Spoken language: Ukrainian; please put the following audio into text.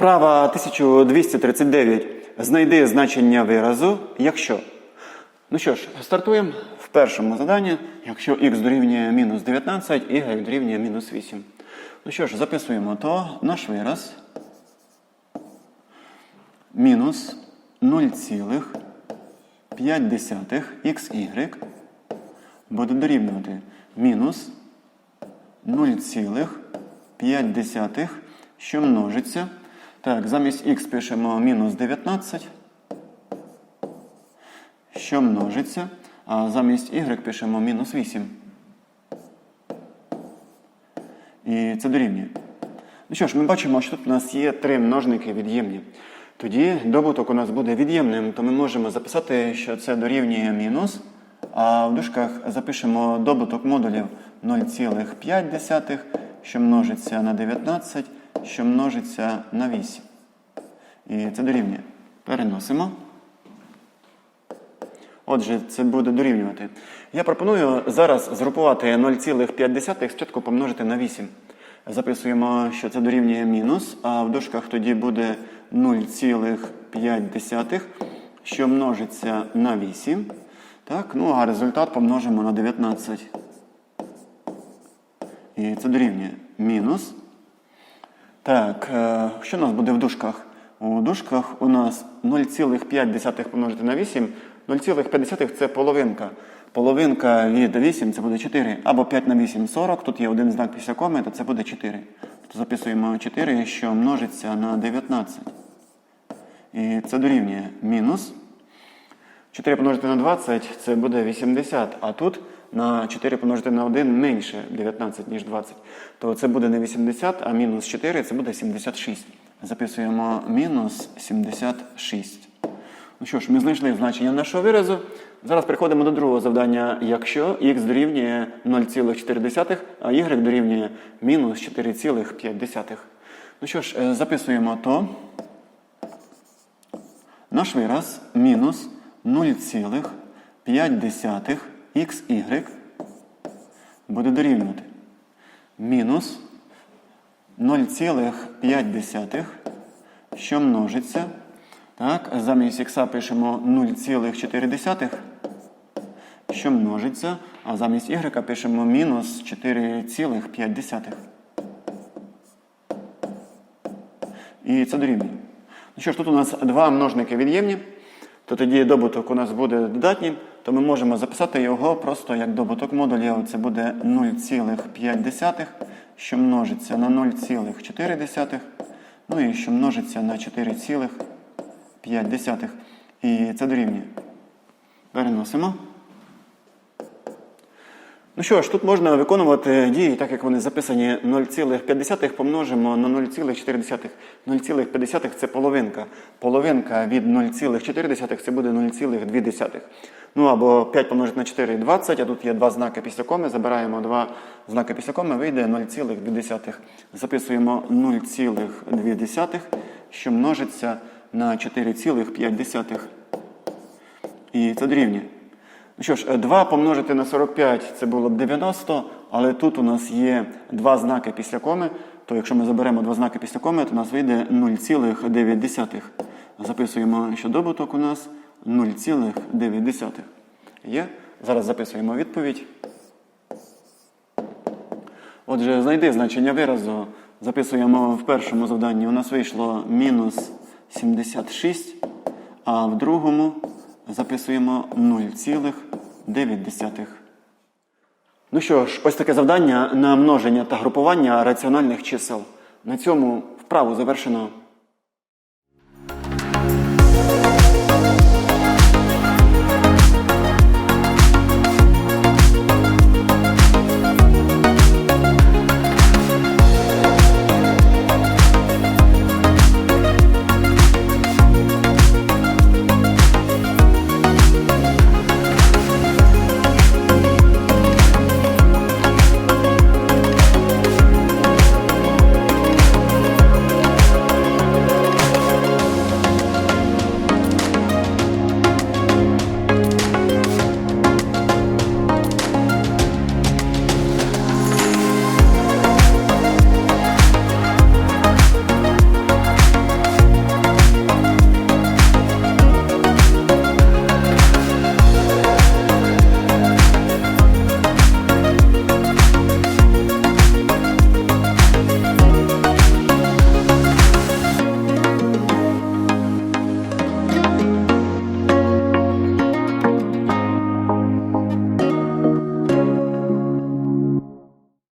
Вправа 1239. Знайди значення виразу, якщо. Ну що ж, стартуємо в першому заданні. Якщо х дорівнює мінус 19, y дорівнює мінус 8. Ну що ж, записуємо то наш вираз. Мінус 0,5xy буде дорівнювати мінус 0,5, що множиться. Так, замість х пишемо мінус 19, що множиться, а замість y пишемо мінус 8. І це дорівнює. Ну що ж, ми бачимо, що тут у нас є три множники від'ємні. Тоді добуток у нас буде від'ємним, то ми можемо записати, що це дорівнює мінус, а в дужках запишемо добуток модулів 0,5, що множиться на 19, що множиться на 8. І це дорівнює. Переносимо. Отже, це буде дорівнювати. Я пропоную зараз згрупувати 0,5 спочатку помножити на 8. Записуємо, що це дорівнює мінус, а в дужках тоді буде 0,5, що множиться на 8. Так, ну а результат помножимо на 19. І це дорівнює мінус. Так, е, що у нас буде в дужках? У дужках у нас 0,5 помножити на 8. 0,5 це половинка. Половинка від 8 це буде 4. Або 5 на 8 40. Тут є один знак після коми, то це буде 4. Тобто записуємо 4, що множиться на 19. І це дорівнює мінус. 4 помножити на 20 це буде 80. А тут на 4 помножити на 1 менше 19, ніж 20. То це буде не 80, а мінус 4 це буде 76. Записуємо мінус 76. Ну що ж, ми знайшли значення нашого виразу. Зараз переходимо до другого завдання. Якщо х дорівнює 0,4, а y дорівнює мінус 4,5. Ну що ж, е, записуємо то. Наш вираз мінус 0,5 xy буде дорівнювати. Мінус 0,5, що множиться. Так, замість х пишемо 0,4, що множиться, а замість y пишемо мінус 4,5. І це дорівнює. Ну що ж, тут у нас два множники від'ємні, то тоді добуток у нас буде додатнім, то ми можемо записати його просто як добуток модулів. Це буде 0,5, що множиться на 0,4, ну і що множиться на 4,5. І це дорівнює. Переносимо. Ну що ж, тут можна виконувати дії, так як вони записані 0,5 помножимо на 0,4. 0,5 це половинка. Половинка від 0,4 це буде 0,2. Ну або 5 помножити на 4 20, а тут є два знаки після коми. Забираємо два знаки після коми, вийде 0,2. Записуємо 0,2, що множиться на 4,5. І це дорівнює. Ну що ж, 2 помножити на 45 це було б 90, але тут у нас є два знаки після коми, то якщо ми заберемо два знаки після коми, то у нас вийде 0,9. Записуємо, що добуток у нас 0,9. Є? Зараз записуємо відповідь. Отже, знайди значення виразу. Записуємо в першому завданні. У нас вийшло мінус 76, а в другому записуємо 0,9. Ну що ж, ось таке завдання на множення та групування раціональних чисел. На цьому вправу завершено.